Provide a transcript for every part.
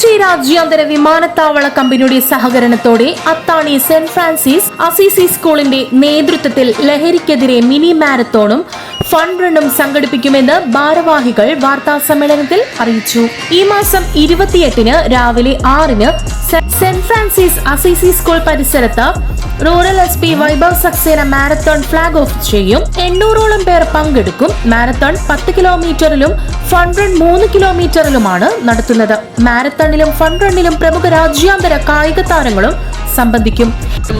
കൊച്ചി രാജ്യാന്തര വിമാനത്താവള കമ്പനിയുടെ സഹകരണത്തോടെ അത്താണി സെന്റ് ഫ്രാൻസിസ് അസിസി സ്കൂളിന്റെ നേതൃത്വത്തിൽ ലഹരിക്കെതിരെ മിനി മാരത്തോണും ഫണ്ട് റണ്ണും സംഘടിപ്പിക്കുമെന്ന് ഭാരവാഹികൾ വാർത്താ സമ്മേളനത്തിൽ അറിയിച്ചു. ഈ മാസം ഇരുപത്തിയെട്ടിന് രാവിലെ ആറിന് സെന്റ് ഫ്രാൻസിസ് അസിസി സ്കൂൾ പരിസരത്ത് rural S P Vaibhav Saxena marathon flag off ചെയ്യും. എണ്ണൂറോളം പേർ പങ്കെടുക്കും. മാരത്തോൺ പത്ത് കിലോമീറ്ററിലും ഫൺ റൺ മൂന്ന് കിലോമീറ്ററിലുമാണ് നടത്തുന്നത്. മാരത്തണിലും ഫൺ റണ്ണിലും പ്രമുഖ രാജ്യാന്തര കായിക താരങ്ങളും സംബന്ധിക്കും.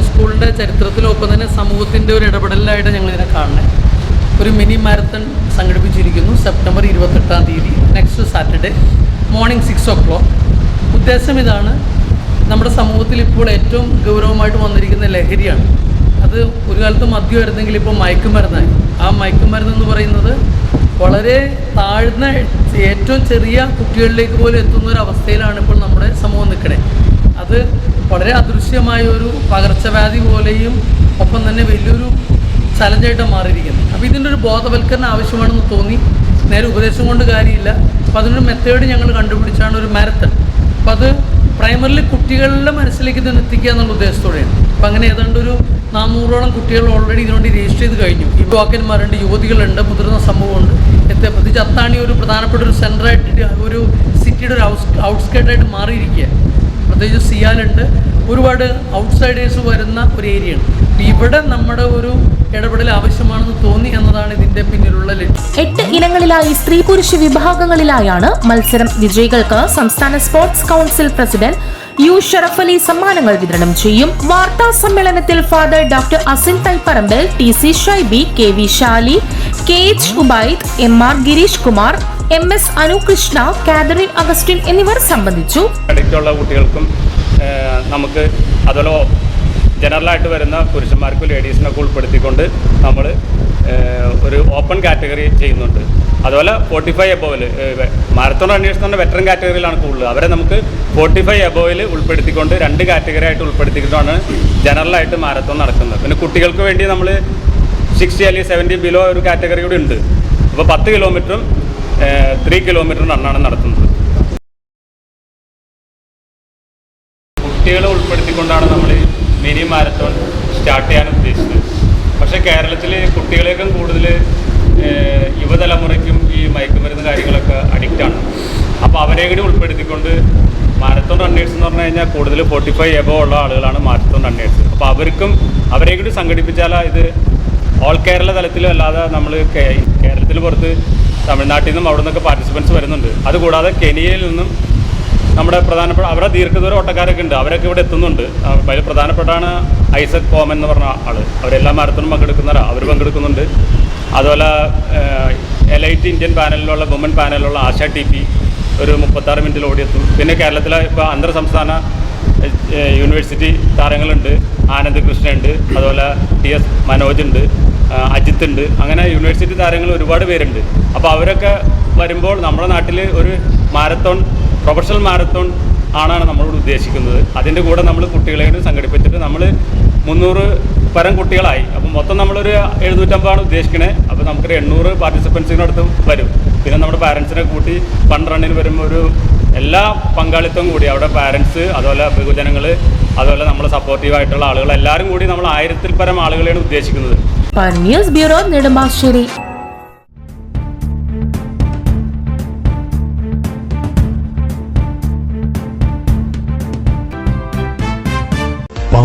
സ്കൂളിന്റെ ചരിത്രത്തിലൊപ്പം തന്നെ സമൂഹത്തിന്റെ ഒരു ഇടപെടലിലായിട്ട് ഞങ്ങൾ ഇതിനെ കാണുന്നത്. ഒരു മിനി മാരത്തൺ സംഘടിപ്പിച്ചിരിക്കുന്നു സെപ്റ്റംബർ ഇരുപത്തെട്ടാം തീയതി next Saturday morning six o'clock ഉദ്ദേശം ഇതാണ് നമ്മുടെ സമൂഹത്തിൽ ഇപ്പോൾ ഏറ്റവും ഗൗരവമായിട്ട് വന്നിരിക്കുന്ന ലഹരിയാണ്. അത് ഒരു കാലത്ത് മദ്യമായിരുന്നെങ്കിൽ ഇപ്പോൾ മയക്കുമരുന്നായി. ആ മയക്കുമരുന്ന് എന്ന് പറയുന്നത് വളരെ താഴ്ന്ന ഏറ്റവും ചെറിയ കുട്ടികളിലേക്ക് പോലും എത്തുന്ന ഒരു അവസ്ഥയിലാണ് ഇപ്പോൾ നമ്മുടെ സമൂഹം നിൽക്കണേ. അത് വളരെ അദൃശ്യമായ ഒരു പകർച്ചവ്യാധി പോലെയും ഒപ്പം തന്നെ വലിയൊരു ചലഞ്ചായിട്ട് മാറിയിരിക്കുന്നത് അപ്പോൾ ഇതിന്റെ ഒരു ബോധവൽക്കരണം ആവശ്യമാണെന്ന് തോന്നി. നേരെ ഉപദേശം കൊണ്ട് കാര്യമില്ല. അപ്പോൾ അതിനൊരു മെത്തേഡ് ഞങ്ങൾ കണ്ടുപിടിച്ചാണ് ഒരു മാരത്തൺ അപ്പോൾ അത് പ്രൈമറിലി കുട്ടികളുടെ മനസ്സിലേക്ക് ഇത് എത്തിക്കുക എന്നുള്ള ഉദ്ദേശത്തോടെയാണ്. അപ്പം അങ്ങനെ ഏതാണ്ട് ഒരു നാനൂറോളം കുട്ടികൾ ഓൾറെഡി ഇതിനുവേണ്ടി രജിസ്റ്റർ ചെയ്ത് കഴിഞ്ഞു. യുവാക്കന്മാരുണ്ട് യുവതികളുണ്ട് മുതിർന്ന സമൂഹമുണ്ട് എത്തിയ പ്രത്യേകിച്ച് അത്താണി ഒരു പ്രധാനപ്പെട്ട ഒരു സെന്ററായിട്ട് ഒരു സിറ്റിയുടെ ഒരു ഔട്ട്സ് ഔട്ട്സ്കേർട്ടായിട്ട് മാറിയിരിക്കുക പ്രത്യേകിച്ച് സിയാലുണ്ട് ഒരുപാട് ഔട്ട്സൈഡേഴ്സ് വരുന്ന ഒരു ഏരിയയാണ്. ഇവിടെ നമ്മുടെ ഒരു ഇടപെടൽ ആവശ്യമാണെന്ന് തോന്നി എന്നതാണ് ഇതിന്റെ പിന്നിലുള്ള ലക്ഷ്യം. എട്ട് ഇനങ്ങളിലായി സ്ത്രീ പുരുഷ വിഭാഗങ്ങളിലായാണ് മത്സരം വിജയികൾക്ക് സംസ്ഥാന sports council president U Sharaf Ali സമ്മാനങ്ങൾ വിതരണം ചെയ്യും. വാർത്താ സമ്മേളനത്തിൽ father doctor Asin Thaiparambil T C Shaiby K V Shali K H Ubaid M R Girish Kumar M S Anukrishna Catherine Augustine എന്നിവർ സംബന്ധിച്ചു. ഇടയ്ക്കുള്ള കുട്ടികൾക്കും നമുക്ക് അതുപോലെ ജനറലായിട്ട് വരുന്ന പുരുഷന്മാർക്കും ലേഡീസിനൊക്കെ ഉൾപ്പെടുത്തിക്കൊണ്ട് നമ്മൾ ഒരു ഓപ്പൺ കാറ്റഗറി ചെയ്യുന്നുണ്ട്. അതുപോലെ ഫോർട്ടി ഫൈവ് എബോവിൽ മാരത്തോൺ റണ്ണേഴ്സ് എന്ന് വെറ്ററൻ കാറ്റഗറിയിലാണ് കൂടുതൽ അവരെ നമുക്ക് ഫോർട്ടി ഫൈവ് എബോവിൽ ഉൾപ്പെടുത്തിക്കൊണ്ട് രണ്ട് കാറ്റഗറി ആയിട്ട് ഉൾപ്പെടുത്തിക്കൊണ്ടാണ് ജനറലായിട്ട് മാരത്തോൺ നടക്കുന്നത്. പിന്നെ കുട്ടികൾക്ക് വേണ്ടി നമ്മൾ സിക്സ്റ്റി അല്ലെങ്കിൽ സെവന്റി ബിലോ ഒരു കാറ്റഗറി കൂടി ഉണ്ട്. അപ്പോൾ പത്ത് കിലോമീറ്ററും ത്രീ കിലോമീറ്റർ റണ്ണാണ് നടത്തുന്നത്. കുട്ടികളെ ഉൾപ്പെടുത്തിക്കൊണ്ടാണ് നമ്മൾ മിനി മാരത്തോൺ സ്റ്റാർട്ട് ചെയ്യാൻ ഉദ്ദേശിച്ചത്. പക്ഷേ കേരളത്തിൽ കുട്ടികളേക്കും കൂടുതൽ യുവതലമുറയ്ക്കും ഈ മയക്കുമരുന്ന് കാര്യങ്ങളൊക്കെ അഡിക്റ്റാണ് അപ്പോൾ അവരെ കൂടി ഉൾപ്പെടുത്തിക്കൊണ്ട് മാരത്തോൺ റണ്ണേഴ്സ് എന്ന് പറഞ്ഞു കഴിഞ്ഞാൽ കൂടുതൽ ഫോർട്ടി ഫൈവ് എബോ ഉള്ള ആളുകളാണ് മാരത്തോൺ റണ്ണേഴ്സ് അപ്പോൾ അവർക്കും അവരെ കൂടി സംഘടിപ്പിച്ചാൽ ഇത്. ഓൾ കേരള തലത്തിലും അല്ലാതെ നമ്മൾ കേരളത്തിന് പുറത്ത് തമിഴ്നാട്ടിൽ നിന്നും അവിടെ നിന്നൊക്കെ പാർട്ടിസിപ്പൻസ് വരുന്നുണ്ട്. അതുകൂടാതെ കെനിയയിൽ നിന്നും നമ്മുടെ പ്രധാനപ്പെട്ട അവരുടെ ദീർഘദൂര ഓട്ടക്കാരൊക്കെ ഉണ്ട്. അവരൊക്കെ ഇവിടെ എത്തുന്നുണ്ട്. അതിൽ പ്രധാനപ്പെട്ടാണ് ഐസക് കോമൻ എന്ന് പറഞ്ഞ ആൾ അവരെല്ലാ മാരത്തോണും പങ്കെടുക്കുന്നവരാണ് അവർ പങ്കെടുക്കുന്നുണ്ട്. അതുപോലെ എലൈറ്റ് ഇന്ത്യൻ പാനലിലുള്ള വുമൻ പാനലിലുള്ള ആശ ടി പി ഒരു മുപ്പത്താറ് മിനിറ്റിൽ ഓടിയെത്തും. പിന്നെ കേരളത്തിലെ ഇപ്പോൾ അന്തർ സംസ്ഥാന യൂണിവേഴ്സിറ്റി താരങ്ങളുണ്ട്. ആനന്ദ് കൃഷ്ണയുണ്ട്. അതുപോലെ ടി എസ് മനോജ് ഉണ്ട്. അജിത്ത് ഉണ്ട് അങ്ങനെ യൂണിവേഴ്സിറ്റി താരങ്ങൾ ഒരുപാട് പേരുണ്ട്. അപ്പോൾ അവരൊക്കെ വരുമ്പോൾ നമ്മുടെ നാട്ടിൽ ഒരു മാരത്തോൺ പ്രൊഫഷണൽ മാരത്തോൺ ആണാണ് നമ്മളോട് ഉദ്ദേശിക്കുന്നത്. അതിന്റെ കൂടെ നമ്മൾ കുട്ടികളെ കൂടി സംഘടിപ്പിച്ചിട്ട് നമ്മൾ മുന്നൂറ് പരം കുട്ടികളായി. അപ്പം മൊത്തം നമ്മളൊരു എഴുന്നൂറ്റമ്പതാണ് ഉദ്ദേശിക്കണേ. അപ്പോൾ നമുക്കൊരു എണ്ണൂറ് പാർട്ടിസിപ്പൻസിനടുത്ത് വരും. പിന്നെ നമ്മുടെ പാരൻസിനെ കൂട്ടി ഫണ്ട് റണ്ണിന് വരുമ്പോൾ ഒരു എല്ലാ പങ്കാളിത്തവും കൂടി. അവിടെ പാരൻസ് അതുപോലെ ബഹുജനങ്ങൾ അതുപോലെ നമ്മൾ സപ്പോർട്ടീവായിട്ടുള്ള ആളുകൾ എല്ലാവരും കൂടി നമ്മൾ ആയിരത്തിൽ പരം ആളുകളെയാണ് ഉദ്ദേശിക്കുന്നത്. News bureau Nedumbassery.